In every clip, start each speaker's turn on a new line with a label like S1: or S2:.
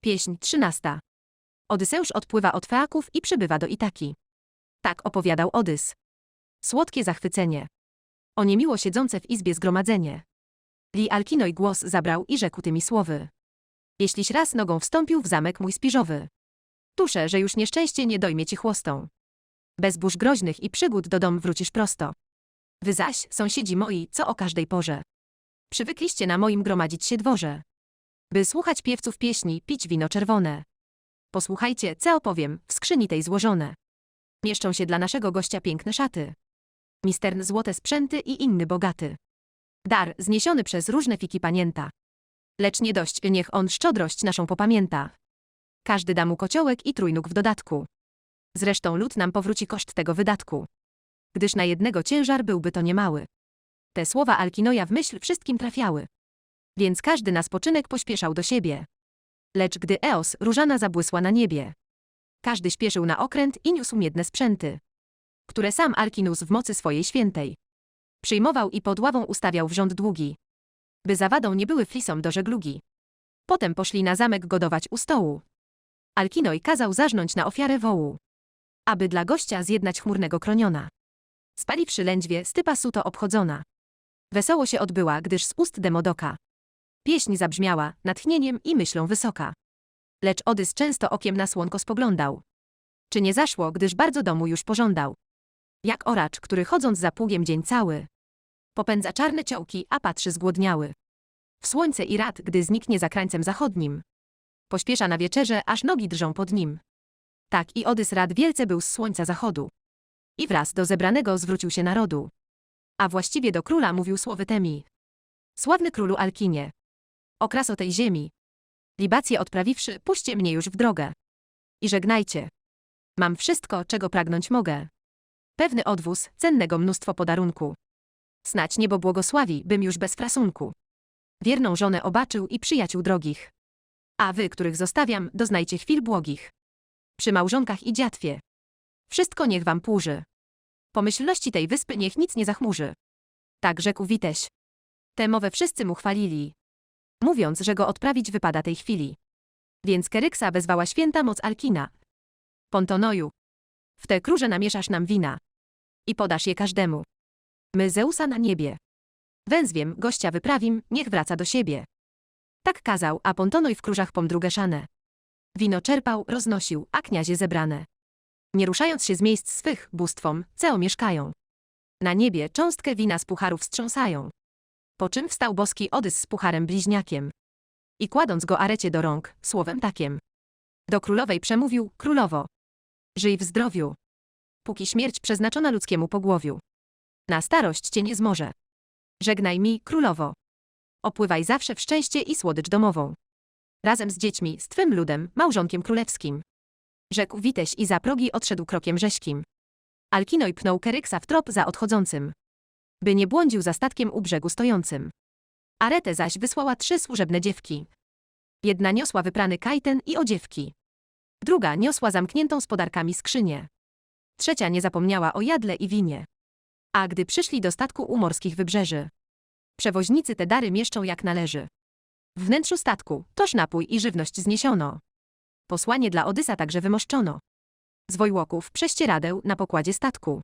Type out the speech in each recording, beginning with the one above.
S1: Pieśń trzynasta. Odyseusz odpływa od Feaków i przybywa do Itaki. Tak opowiadał Odys. Słodkie zachwycenie. Oniemiło siedzące w izbie zgromadzenie. Li Alkinoj głos zabrał i rzekł tymi słowy. Jeśliś raz nogą wstąpił w zamek mój spiżowy. Tuszę, że już nieszczęście nie dojmie ci chłostą. Bez burz groźnych i przygód do dom wrócisz prosto. Wy zaś, sąsiedzi moi, co o każdej porze. Przywykliście na moim gromadzić się dworze. By słuchać piewców pieśni, pić wino czerwone. Posłuchajcie, co opowiem, w skrzyni tej złożone. Mieszczą się dla naszego gościa piękne szaty. Mistern złote sprzęty i inny bogaty. Dar, zniesiony przez różne fiki panięta. Lecz nie dość, niech on szczodrość naszą popamięta. Każdy da mu kociołek i trójnóg w dodatku. Zresztą lud nam powróci koszt tego wydatku. Gdyż na jednego ciężar byłby to niemały. Te słowa Alkinoja w myśl wszystkim trafiały. Więc każdy na spoczynek pośpieszał do siebie. Lecz gdy Eos, różana zabłysła na niebie. Każdy śpieszył na okręt i niósł miedne sprzęty. Które sam Alkinus w mocy swojej świętej. Przyjmował i pod ławą ustawiał w rząd długi. By zawadą nie były flisom do żeglugi. Potem poszli na zamek godować u stołu. Alkinoj kazał zarznąć na ofiarę wołu. Aby dla gościa zjednać chmurnego kroniona. Spaliwszy lędźwie, stypa suto obchodzona. Wesoło się odbyła, gdyż z ust Demodoka. Pieśń zabrzmiała, natchnieniem i myślą wysoka. Lecz Odys często okiem na słonko spoglądał. Czy nie zaszło, gdyż bardzo domu już pożądał. Jak oracz, który chodząc za pługiem dzień cały. Popędza czarne ciołki, a patrzy zgłodniały. W słońce i rad, gdy zniknie za krańcem zachodnim. Pośpiesza na wieczerze, aż nogi drżą pod nim. Tak i Odys rad wielce był z słońca zachodu. I wraz do zebranego zwrócił się narodu. A właściwie do króla mówił słowy temi. Sławny królu Alkinie. Okraso tej ziemi. Libacje odprawiwszy, puśćcie mnie już w drogę. I żegnajcie. Mam wszystko, czego pragnąć mogę. Pewny odwóz, cennego mnóstwo podarunku. Snać niebo błogosławi, bym już bez frasunku. Wierną żonę obaczył i przyjaciół drogich. A wy, których zostawiam, doznajcie chwil błogich. Przy małżonkach i dziatwie. Wszystko niech wam płuży. Pomyślności tej wyspy niech nic nie zachmurzy. Tak rzekł Witeś. Tę mowę wszyscy mu chwalili. Mówiąc, że go odprawić wypada tej chwili. Więc Keryksa wezwała święta moc Alkina. Pontonoju. W te króże namieszasz nam wina. I podasz je każdemu. My Zeusa na niebie. Węzwiem gościa wyprawim, niech wraca do siebie. Tak kazał, a Pontonoj w króżach pomdrugeszane. Wino czerpał, roznosił, a kniazie zebrane. Nie ruszając się z miejsc swych, bóstwom, ceo mieszkają. Na niebie cząstkę wina z pucharów strząsają. Po czym wstał boski Odys z pucharem bliźniakiem. I kładąc go arecie do rąk, słowem takiem. Do królowej przemówił, królowo. Żyj w zdrowiu. Póki śmierć przeznaczona ludzkiemu pogłowiu. Na starość cię nie zmoże. Żegnaj mi, królowo. Opływaj zawsze w szczęście i słodycz domową. Razem z dziećmi, z twym ludem, małżonkiem królewskim. Rzekł Witeś i za progi odszedł krokiem rześkim. Alkinoj pnął Keryksa w trop za odchodzącym. By nie błądził za statkiem u brzegu stojącym. Aretę zaś wysłała trzy służebne dziewki. Jedna niosła wyprany kajten i odziewki. Druga niosła zamkniętą z podarkami skrzynię. Trzecia nie zapomniała o jadle i winie. A gdy przyszli do statku u morskich wybrzeży. Przewoźnicy te dary mieszczą jak należy. W wnętrzu statku toż napój i żywność zniesiono. Posłanie dla Odysa także wymoszczono. Z wojłoków prześcieradeł na pokładzie statku.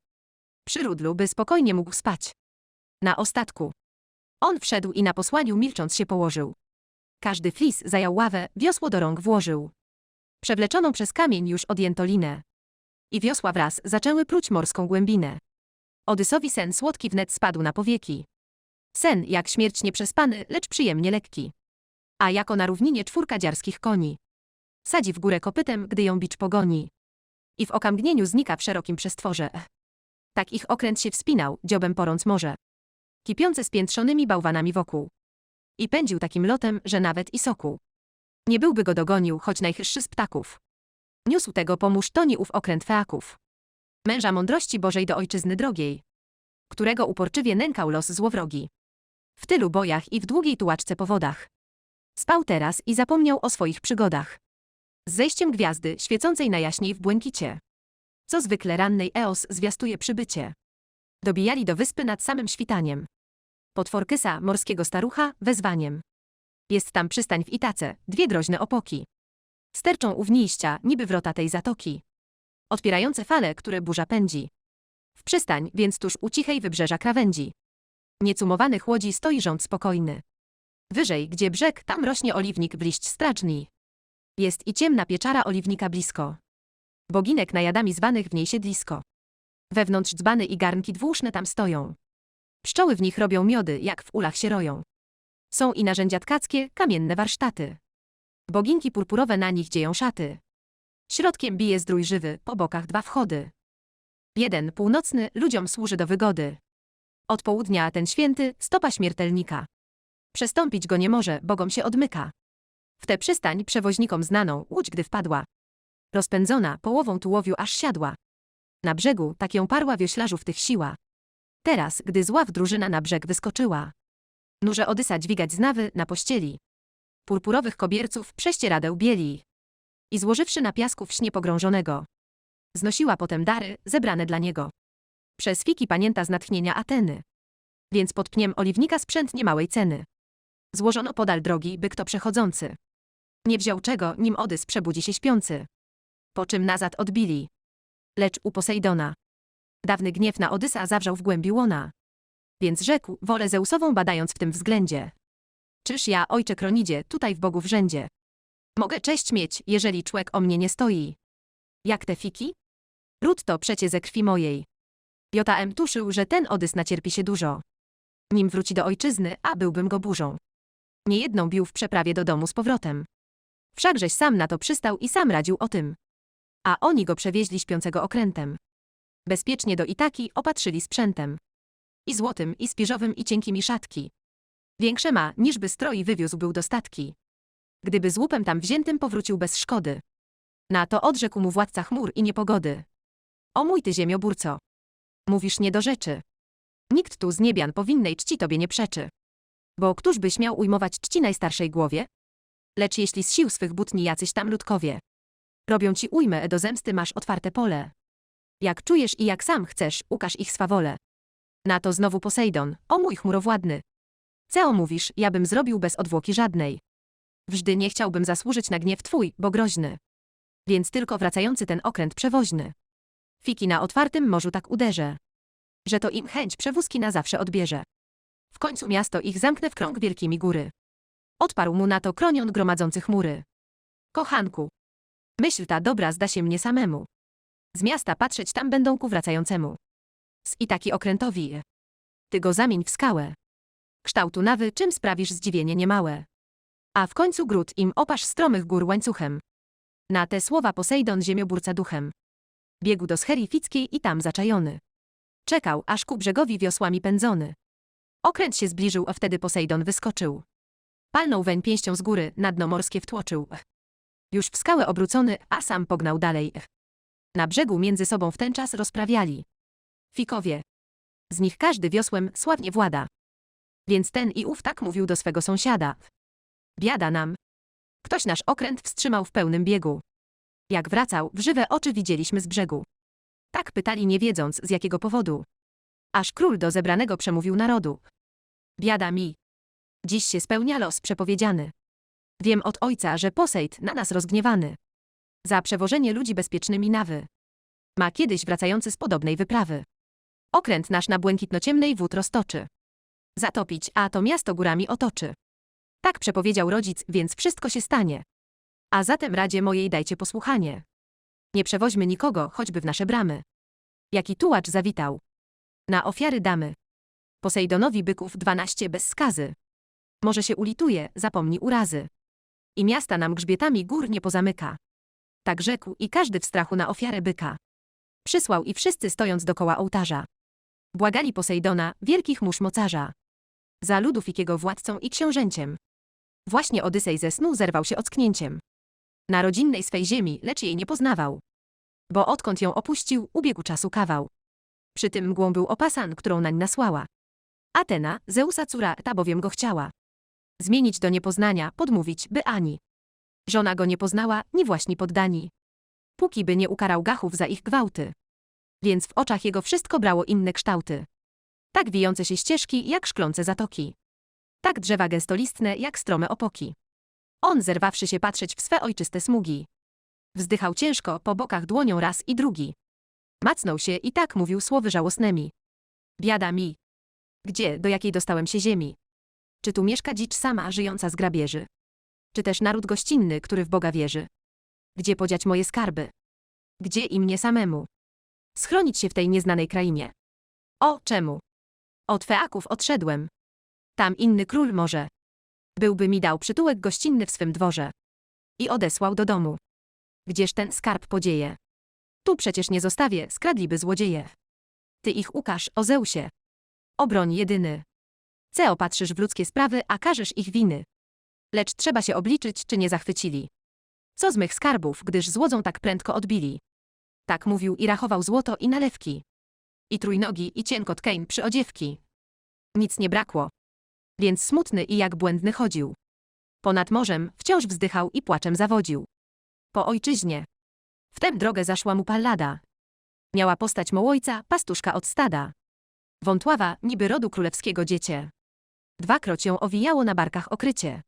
S1: Przy rudlu, by spokojnie mógł spać. Na ostatku. On wszedł i na posłaniu milcząc się położył. Każdy flis zajął ławę, wiosło do rąk włożył. Przewleczoną przez kamień już odjęto linę. I wiosła wraz zaczęły pruć morską głębinę. Odysowi sen słodki wnet spadł na powieki. Sen jak śmierć nieprzespany, lecz przyjemnie lekki. A jako na równinie czwórka dziarskich koni. Sadzi w górę kopytem, gdy ją bicz pogoni. I w okamgnieniu znika w szerokim przestworze. Tak ich okręt się wspinał, dziobem porąc morze. Kipiące spiętrzonymi bałwanami wokół. I pędził takim lotem, że nawet i soku. Nie byłby go dogonił, choć najchystszy z ptaków. Niósł tego pomóż toni ów okręt feaków. Męża mądrości Bożej do ojczyzny drogiej. Którego uporczywie nękał los złowrogi. W tylu bojach i w długiej tułaczce po wodach. Spał teraz i zapomniał o swoich przygodach. Z zejściem gwiazdy, świecącej najjaśniej w błękicie. Co zwykle rannej Eos zwiastuje przybycie. Dobijali do wyspy nad samym świtaniem. Potworkysa, morskiego starucha, wezwaniem. Jest tam przystań w Itace, dwie groźne opoki. Sterczą uwniścia, niby wrota tej zatoki. Otwierające fale, które burza pędzi. W przystań, więc tuż u cichej wybrzeża krawędzi. Niecumowanych łodzi stoi rząd spokojny. Wyżej, gdzie brzeg, tam rośnie oliwnik w liść straczni. Jest i ciemna pieczara oliwnika blisko. Boginek najadami zwanych w niej siedlisko. Wewnątrz dzbany i garnki dwuszne tam stoją. Pszczoły w nich robią miody, jak w ulach się roją. Są i narzędzia tkackie, kamienne warsztaty. Boginki purpurowe na nich dzieją szaty. Środkiem bije zdrój żywy, po bokach dwa wchody. Jeden, północny, ludziom służy do wygody. Od południa ten święty, stopa śmiertelnika. Przestąpić go nie może, bogom się odmyka. W tę przystań przewoźnikom znaną, łódź gdy wpadła. Rozpędzona, połową tułowiu aż siadła. Na brzegu, tak ją parła wioślarzów tych siła. Teraz, gdy z ław drużyna na brzeg wyskoczyła. Nurze Odysa dźwigać z nawy na pościeli. Purpurowych kobierców prześcieradeł bieli. I złożywszy na piasku w śnie pogrążonego. Znosiła potem dary, zebrane dla niego. Przez fiki panięta z natchnienia Ateny. Więc pod pniem oliwnika sprzęt niemałej ceny. Złożono podal drogi, by kto przechodzący. Nie wziął czego, nim Odys przebudzi się śpiący. Po czym nazad odbili. Lecz u Posejdona. Dawny gniew na Odysa zawrzał w głębi łona. Więc rzekł, wolę Zeusową badając w tym względzie. Czyż ja, ojcze Kronidzie, tutaj w bogów rzędzie? Mogę cześć mieć, jeżeli człek o mnie nie stoi. Jak te fiki? Ród to przecie ze krwi mojej. Jotam tuszył, że ten Odys nacierpi się dużo. Nim wróci do ojczyzny, a byłbym go burzą. Niejedną bił w przeprawie do domu z powrotem. Wszakżeś sam na to przystał i sam radził o tym. A oni go przewieźli śpiącego okrętem. Bezpiecznie do Itaki opatrzyli sprzętem. I złotym, i spiżowym, i cienkimi szatki. Większe ma, niżby stroi wywiózł był dostatki. Gdyby z łupem tam wziętym powrócił bez szkody. Na to odrzekł mu władca chmur i niepogody. O mój ty ziemioburco. Mówisz nie do rzeczy. Nikt tu z niebian powinnej czci tobie nie przeczy. Bo któż by śmiał ujmować czci najstarszej głowie? Lecz jeśli z sił swych butni jacyś tam ludkowie. Robią ci ujmę, do zemsty masz otwarte pole. Jak czujesz i jak sam chcesz, ukaż ich swawolę. Na to znowu Posejdon, o mój chmurowładny. Co mówisz, ja bym zrobił bez odwłoki żadnej. Wżdy nie chciałbym zasłużyć na gniew twój, bo groźny. Więc tylko wracający ten okręt przewoźny. Fiki na otwartym morzu tak uderzę. Że to im chęć przewózki na zawsze odbierze. W końcu miasto ich zamknę w krąg wielkimi góry. Odparł mu na to kronion gromadzący chmury. Kochanku. Myśl ta dobra zda się mnie samemu. Z miasta patrzeć tam będą ku wracającemu. Z i taki okrętowi. Ty go zamień w skałę. Kształtu nawy, czym sprawisz zdziwienie niemałe. A w końcu gród im opasz stromych gór łańcuchem. Na te słowa Posejdon ziemioburca duchem. Biegł do scherii fickiej i tam zaczajony. Czekał, aż ku brzegowi wiosłami pędzony. Okręt się zbliżył, a wtedy Posejdon wyskoczył. Palnął weń pięścią z góry, na dno morskie wtłoczył. Już w skałę obrócony, a sam pognał dalej. Na brzegu między sobą w ten czas rozprawiali. Fikowie. Z nich każdy wiosłem sławnie włada. Więc ten i ów tak mówił do swego sąsiada. Biada nam. Ktoś nasz okręt wstrzymał w pełnym biegu. Jak wracał, w żywe oczy widzieliśmy z brzegu. Tak pytali nie wiedząc, z jakiego powodu. Aż król do zebranego przemówił narodu. Biada mi. Dziś się spełnia los przepowiedziany. Wiem od ojca, że Posejd na nas rozgniewany. Za przewożenie ludzi bezpiecznymi nawy. Ma kiedyś wracający z podobnej wyprawy. Okręt nasz na błękitno-ciemnej wód roztoczy. Zatopić, a to miasto górami otoczy. Tak przepowiedział rodzic, więc wszystko się stanie. A zatem radzie mojej dajcie posłuchanie. Nie przewoźmy nikogo, choćby w nasze bramy. Jaki tułacz zawitał. Na ofiary damy. Posejdonowi byków dwanaście bez skazy. Może się ulituje, zapomni urazy. I miasta nam grzbietami gór nie pozamyka. Tak rzekł i każdy w strachu na ofiarę byka. Przysłał i wszyscy stojąc dokoła ołtarza. Błagali Posejdona, wielkich mórz mocarza. Za ludów ikiego władcą i książęciem. Właśnie Odysej ze snu zerwał się ocknięciem. Na rodzinnej swej ziemi, lecz jej nie poznawał. Bo odkąd ją opuścił, ubiegł czasu kawał. Przy tym mgłą był opasan, którą nań nasłała. Atena, Zeusa córa, ta bowiem go chciała. Zmienić do niepoznania, podmówić, by ani. Żona go nie poznała, ni właśnie poddani. Póki by nie ukarał gachów za ich gwałty. Więc w oczach jego wszystko brało inne kształty. Tak wijące się ścieżki, jak szklące zatoki. Tak drzewa gęstolistne, jak strome opoki. On, zerwawszy się patrzeć w swe ojczyste smugi. Wzdychał ciężko, po bokach dłonią raz i drugi. Macnął się i tak mówił słowy żałosnymi. Biada mi. Gdzie, do jakiej dostałem się ziemi? Czy tu mieszka dzicz sama, żyjąca z grabieży? Czy też naród gościnny, który w Boga wierzy? Gdzie podziać moje skarby? Gdzie i mnie samemu? Schronić się w tej nieznanej krainie. O, czemu? Od Feaków odszedłem. Tam inny król może. Byłby mi dał przytułek gościnny w swym dworze. I odesłał do domu. Gdzież ten skarb podzieje? Tu przecież nie zostawię, skradliby złodzieje. Ty ich ukaż, o Zeusie. Obroń jedyny. Ce opatrzysz w ludzkie sprawy, a każesz ich winy. Lecz trzeba się obliczyć, czy nie zachwycili. Co z mych skarbów, gdyż złodzą tak prędko odbili. Tak mówił i rachował złoto i nalewki. I trójnogi, i cienkot Kane przy odziewki. Nic nie brakło. Więc smutny i jak błędny chodził. Ponad morzem wciąż wzdychał i płaczem zawodził. Po ojczyźnie. Wtem drogę zaszła mu pallada. Miała postać mołojca, pastuszka od stada. Wątława, niby rodu królewskiego dziecię. Dwakroć ją owijało na barkach okrycie.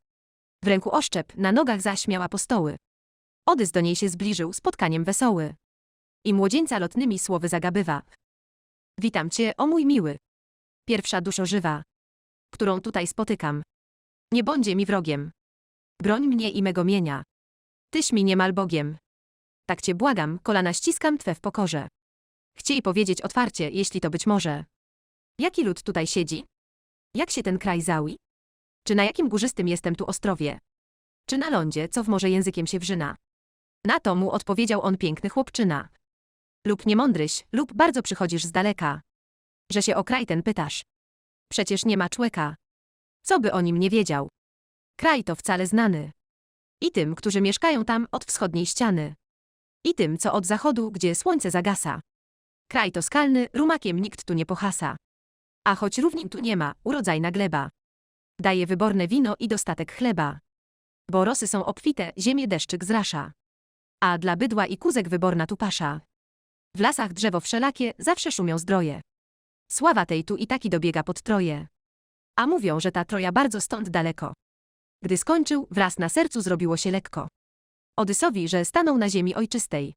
S1: W ręku oszczep, na nogach zaś miała postoły. Odys do niej się zbliżył, spotkaniem wesoły. I młodzieńca lotnymi słowy zagabywa. Witam cię, o mój miły. Pierwsza duszo żywa, którą tutaj spotykam. Nie bądźcie mi wrogiem. Broń mnie i mego mienia. Tyś mi niemal Bogiem. Tak cię błagam, kolana ściskam twe w pokorze. Chciej powiedzieć otwarcie, jeśli to być może. Jaki lud tutaj siedzi? Jak się ten kraj zawi? Czy na jakim górzystym jestem tu ostrowie? Czy na lądzie, co w morze językiem się wrzyna? Na to mu odpowiedział on piękny chłopczyna. Lub niemądryś, lub bardzo przychodzisz z daleka. Że się o kraj ten pytasz. Przecież nie ma człeka. Co by o nim nie wiedział? Kraj to wcale znany. I tym, którzy mieszkają tam od wschodniej ściany. I tym, co od zachodu, gdzie słońce zagasa. Kraj to skalny, rumakiem nikt tu nie pohasa. A choć równin tu nie ma, urodzajna gleba. Daje wyborne wino i dostatek chleba. Bo rosy są obfite, ziemię deszczyk zrasza. A dla bydła i kuzek wyborna tu pasza. W lasach drzewo wszelakie zawsze szumią zdroje. Sława tej tu i taki dobiega pod troje. A mówią, że ta troja bardzo stąd daleko. Gdy skończył, wraz na sercu zrobiło się lekko. Odysowi, że stanął na ziemi ojczystej.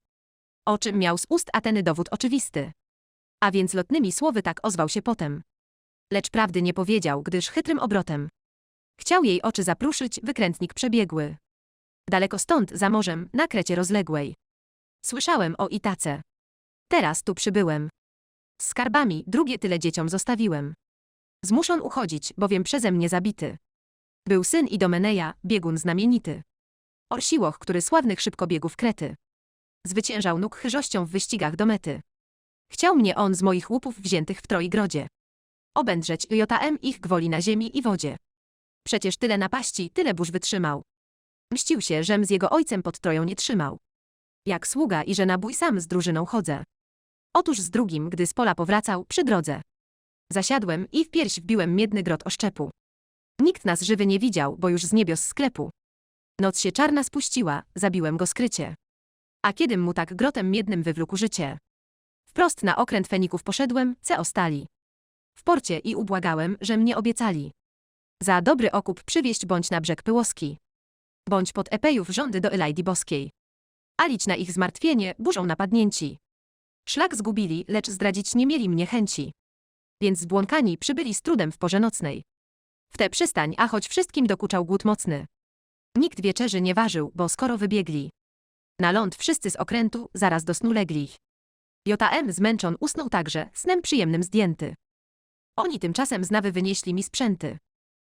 S1: O czym miał z ust Ateny dowód oczywisty. A więc lotnymi słowy tak ozwał się potem. Lecz prawdy nie powiedział, gdyż chytrym obrotem. Chciał jej oczy zapruszyć, wykrętnik przebiegły. Daleko stąd, za morzem, na krecie rozległej. Słyszałem o Itace. Teraz tu przybyłem. Z skarbami drugie tyle dzieciom zostawiłem. Zmuszon uchodzić, bowiem przeze mnie zabity. Był syn Idomeneja, biegun znamienity. Orsiłoch, który sławnych szybkobiegów krety. Zwyciężał nóg chyżością w wyścigach do mety. Chciał mnie on z moich łupów wziętych w Troigrodzie. Obędrzeć Jotam ich gwoli na ziemi i wodzie. Przecież tyle napaści, tyle burz wytrzymał. Mścił się, żem z jego ojcem pod Troją nie trzymał. Jak sługa i że na bój sam z drużyną chodzę. Otóż z drugim, gdy z pola powracał, przy drodze. Zasiadłem i w pierś wbiłem miedny grot oszczepu. Nikt nas żywy nie widział, bo już z niebios sklepu. Noc się czarna spuściła, zabiłem go skrycie. A kiedym mu tak grotem miednym wywlókł życie. Wprost na okręt feników poszedłem, ce ostali. W porcie i ubłagałem, że mnie obiecali. Za dobry okup przywieźć bądź na brzeg Pyłoski. Bądź pod Epejów rządy do Elajdi Boskiej. A lić na ich zmartwienie, burzą napadnięci. Szlak zgubili, lecz zdradzić nie mieli mnie chęci. Więc zbłąkani przybyli z trudem w porze nocnej. W tę przystań, a choć wszystkim dokuczał głód mocny. Nikt wieczerzy nie ważył, bo skoro wybiegli. Na ląd wszyscy z okrętu, zaraz do snu legli. J.M. zmęczon usnął także, snem przyjemnym zdjęty. Oni tymczasem z nawy wynieśli mi sprzęty.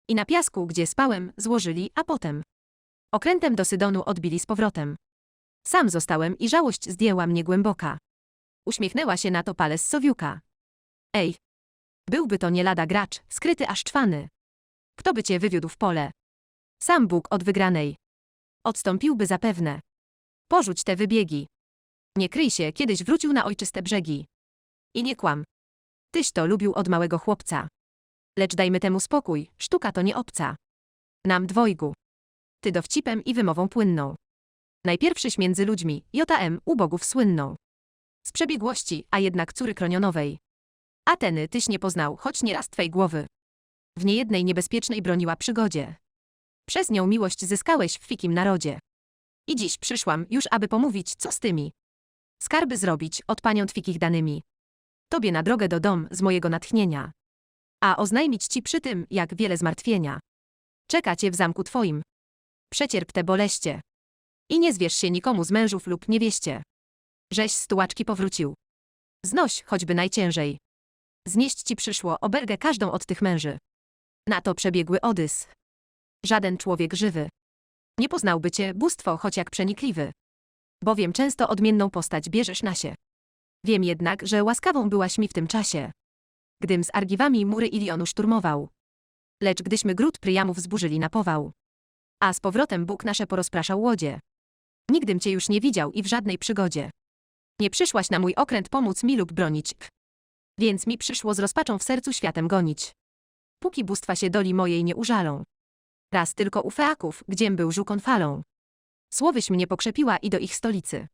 S1: I na piasku, gdzie spałem, złożyli, a potem. Okrętem do Sydonu odbili z powrotem. Sam zostałem i żałość zdjęła mnie głęboka. Uśmiechnęła się na to Pales Sowiuka. Ej! Byłby to nie lada gracz, skryty aż czwany. Kto by cię wywiódł w pole? Sam Bóg od wygranej. Odstąpiłby zapewne. Porzuć te wybiegi. Nie kryj się, kiedyś wrócił na ojczyste brzegi. I nie kłam. Tyś to lubił od małego chłopca. Lecz dajmy temu spokój, sztuka to nie obca. Nam dwojgu. Ty dowcipem i wymową płynną. Najpierwszyś między ludźmi, J.M. u bogów słynną. Z przebiegłości, a jednak córy kronionowej. Ateny tyś nie poznał, choć nieraz twej głowy. W niejednej niebezpiecznej broniła przygodzie. Przez nią miłość zyskałeś w fikim narodzie. I dziś przyszłam już, aby pomówić, co z tymi. Skarby zrobić od paniątw ich danymi. Tobie na drogę do dom z mojego natchnienia. A oznajmić ci przy tym, jak wiele zmartwienia. Czeka cię w zamku twoim. Przecierp te boleście. I nie zwierz się nikomu z mężów lub niewieście. Żeś z tułaczki powrócił. Znoś choćby najciężej. Znieść ci przyszło obelgę każdą od tych męży. Na to przebiegły Odys. Żaden człowiek żywy. Nie poznałby cię bóstwo, choć jak przenikliwy. Bowiem często odmienną postać bierzesz na się. Wiem jednak, że łaskawą byłaś mi w tym czasie. Gdym z argiwami mury Ilionu szturmował. Lecz gdyśmy gród Pryjamów zburzyli na pował. A z powrotem Bóg nasze porozpraszał łodzie. Nigdym cię już nie widział i w żadnej przygodzie. Nie przyszłaś na mój okręt pomóc mi lub bronić. Więc mi przyszło z rozpaczą w sercu światem gonić. Póki bóstwa się doli mojej nie użalą. Raz tylko u Feaków, gdziem był żukon falą. Słowyś mnie pokrzepiła i do ich stolicy.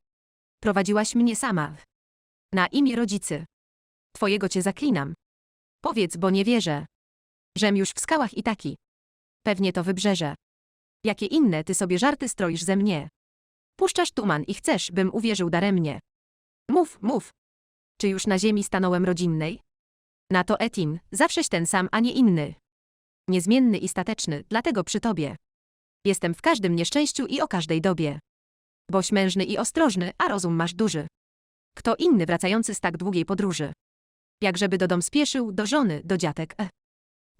S1: Prowadziłaś mnie sama. Na imię rodzicy. Twojego cię zaklinam. Powiedz, bo nie wierzę. Żem już w skałach i taki. Pewnie to wybrzeże. Jakie inne ty sobie żarty stroisz ze mnie. Puszczasz tuman i chcesz, bym uwierzył daremnie. Mów, mów. Czy już na ziemi stanąłem rodzinnej? Na to Etin, zawsześ ten sam, a nie inny. Niezmienny i stateczny, dlatego przy tobie. Jestem w każdym nieszczęściu i o każdej dobie. Boś mężny i ostrożny, a rozum masz duży. Kto inny wracający z tak długiej podróży? Jak żeby do dom spieszył, do żony, do dziatek, e.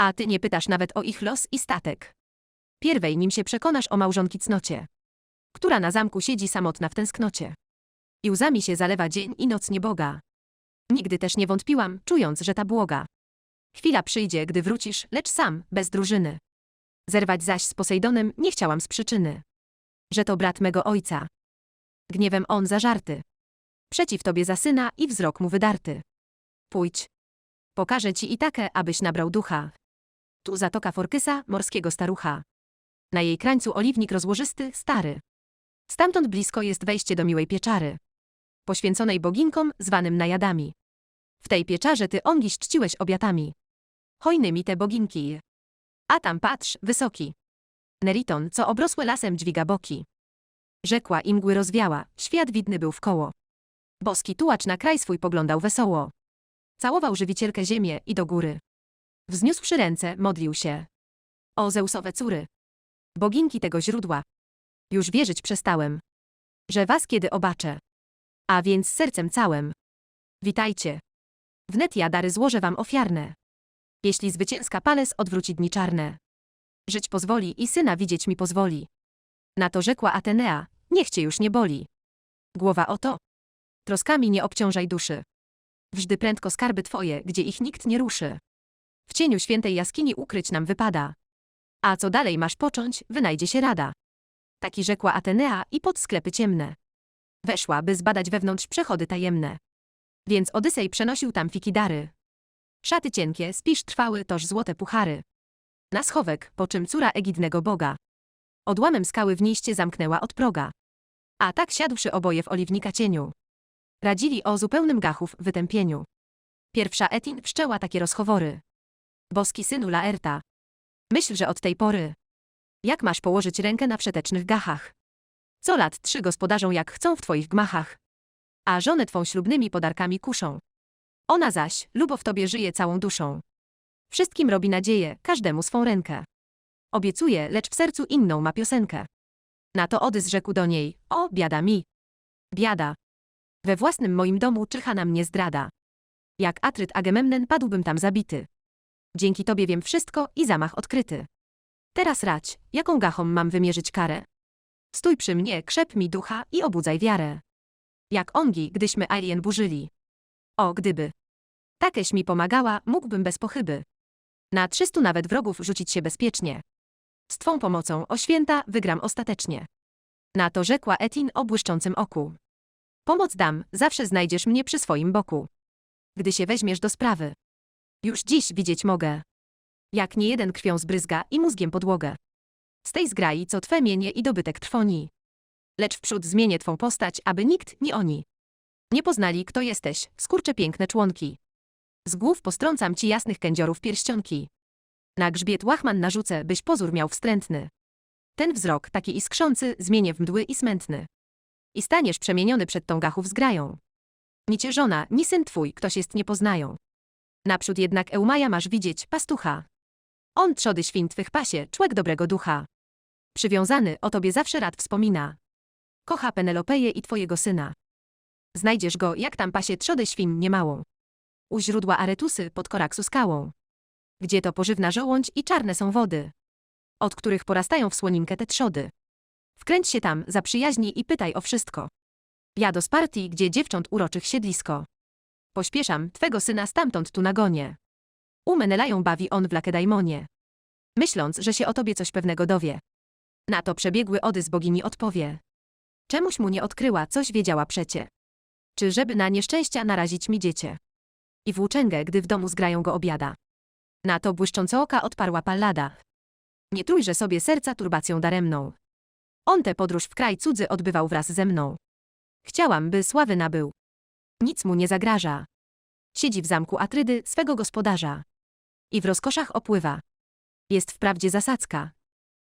S1: A ty nie pytasz nawet o ich los i statek. Pierwej nim się przekonasz o małżonki cnocie. Która na zamku siedzi samotna w tęsknocie. I łzami się zalewa dzień i noc nieboga. Nigdy też nie wątpiłam, czując, że ta błoga. Chwila przyjdzie, gdy wrócisz, lecz sam, bez drużyny. Zerwać zaś z Posejdonem nie chciałam z przyczyny. Że to brat mego ojca. Gniewem on zażarty. Przeciw tobie za syna i wzrok mu wydarty. Pójdź. Pokażę ci i takie, abyś nabrał ducha. Tu zatoka Forkysa, morskiego starucha. Na jej krańcu oliwnik rozłożysty, stary. Stamtąd blisko jest wejście do miłej pieczary. Poświęconej boginkom, zwanym najadami. W tej pieczarze ty ongiś czciłeś obiatami. Hojnymi te boginki. A tam patrz, wysoki. Neriton, co obrosłe lasem dźwiga boki. Rzekła i mgły rozwiała, świat widny był wkoło. Boski tułacz na kraj swój poglądał wesoło. Całował żywicielkę ziemię i do góry. Wzniósłszy ręce, modlił się. O Zeusowe córy. Boginki tego źródła. Już wierzyć przestałem. Że was kiedy obaczę. A więc sercem całym. Witajcie. Wnet ja dary złożę wam ofiarne. Jeśli zwycięska Pales odwróci dni czarne. Żyć pozwoli i syna widzieć mi pozwoli. Na to rzekła Atenea, niech cię już nie boli. Głowa oto. Troskami nie obciążaj duszy. Wżdy prędko skarby twoje, gdzie ich nikt nie ruszy. W cieniu świętej jaskini ukryć nam wypada. A co dalej masz począć, wynajdzie się rada. Taki rzekła Atenea i pod sklepy ciemne. Weszła, by zbadać wewnątrz przechody tajemne. Więc Odysej przenosił tam fikidary. Szaty cienkie, spisz trwały, toż złote puchary. Na schowek, po czym córa egidnego boga. Odłamem skały w niejście zamknęła od proga. A tak siadłszy oboje w oliwnika cieniu. Radzili o zupełnym gachów wytępieniu. Pierwsza Etin wszczęła takie rozchowory. Boski synu Laerta. Myśl, że od tej pory. Jak masz położyć rękę na wszetecznych gachach? Co lat trzy gospodarzą jak chcą w twoich gmachach. A żonę twą ślubnymi podarkami kuszą. Ona zaś, lubo w tobie żyje całą duszą. Wszystkim robi nadzieję, każdemu swą rękę. Obiecuje, lecz w sercu inną ma piosenkę. Na to Odys rzekł do niej, o, biada mi. Biada. We własnym moim domu czyha na mnie zdrada. Jak Atryt Agamemnen padłbym tam zabity. Dzięki tobie wiem wszystko i zamach odkryty. Teraz rać, jaką gachą mam wymierzyć karę? Stój przy mnie, krzep mi ducha i obudzaj wiarę. Jak ongi, gdyśmy Alien burzyli. O, gdyby. Takeś mi pomagała, mógłbym bez pochyby. Na trzystu nawet wrogów rzucić się bezpiecznie. Z twą pomocą, o święta, wygram ostatecznie. Na to rzekła Etin o błyszczącym oku. Pomoc dam, zawsze znajdziesz mnie przy swoim boku. Gdy się weźmiesz do sprawy. Już dziś widzieć mogę. Jak nie jeden krwią zbryzga i mózgiem podłogę. Z tej zgrai, co twe mienie i dobytek trwoni. Lecz wprzód zmienię twą postać, aby nikt, ni oni. Nie poznali, kto jesteś, skurcze piękne członki. Z głów postrącam ci jasnych kędziorów pierścionki. Na grzbiet łachman narzucę, byś pozór miał wstrętny. Ten wzrok, taki iskrzący, zmienię w mdły i smętny. I staniesz przemieniony przed tą gachów zgrają. Ni cię żona, ni syn twój, ktoś jest nie poznają. Naprzód jednak Eumaja masz widzieć, pastucha. On trzody świń twych pasie, człek dobrego ducha. Przywiązany, o tobie zawsze rad wspomina. Kocha Penelopeję i twojego syna. Znajdziesz go, jak tam pasie trzody świń niemałą. U źródła Aretusy pod Koraksu skałą. Gdzie to pożywna żołądź i czarne są wody. Od których porastają w słoninkę te trzody. Wkręć się tam, zaprzyjaźnij i pytaj o wszystko. Ja do Spartii, gdzie dziewcząt uroczych siedlisko. Pośpieszam, twego syna stamtąd tu nagonię. U Menelają bawi on w Lakedaimonie. Myśląc, że się o tobie coś pewnego dowie. Na to przebiegły Odys bogini odpowie. Czemuś mu nie odkryła, coś wiedziała przecie. Czy żeby na nieszczęścia narazić mi dziecię. I włóczęgę, gdy w domu zgrają go obiada. Na to błyszcząco oka odparła Pallada. Nie trójże sobie serca turbacją daremną. On tę podróż w kraj cudzy odbywał wraz ze mną. Chciałam, by sławy nabył. Nic mu nie zagraża. Siedzi w zamku Atrydy, swego gospodarza. I w rozkoszach opływa. Jest wprawdzie zasadzka.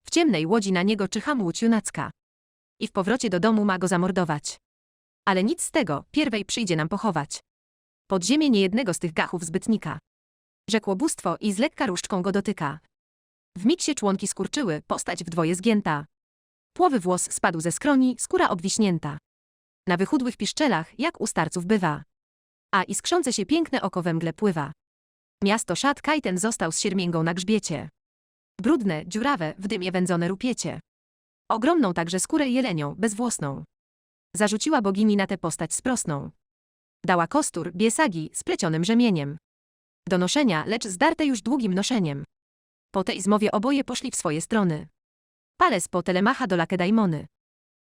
S1: W ciemnej łodzi na niego czyha łódź junacka. I w powrocie do domu ma go zamordować. Ale nic z tego, pierwej przyjdzie nam pochować. Pod ziemię niejednego z tych gachów zbytnika. Rzekło bóstwo i z lekka różdżką go dotyka. W mig się członki skurczyły, postać wdwoje zgięta. Płowy włos spadł ze skroni, skóra obwiśnięta. Na wychudłych piszczelach, jak u starców bywa. A iskrzące się piękne oko we mgle pływa. Miasto szat Kajten został z siermięgą na grzbiecie. Brudne, dziurawe, w dymie wędzone rupiecie. Ogromną także skórę jelenią, bezwłosną. Zarzuciła bogini na tę postać sprosną. Dała kostur, biesagi, splecionym rzemieniem. Do noszenia, lecz zdarte już długim noszeniem. Po tej zmowie oboje poszli w swoje strony. Pales po Telemacha do Lakedaimony.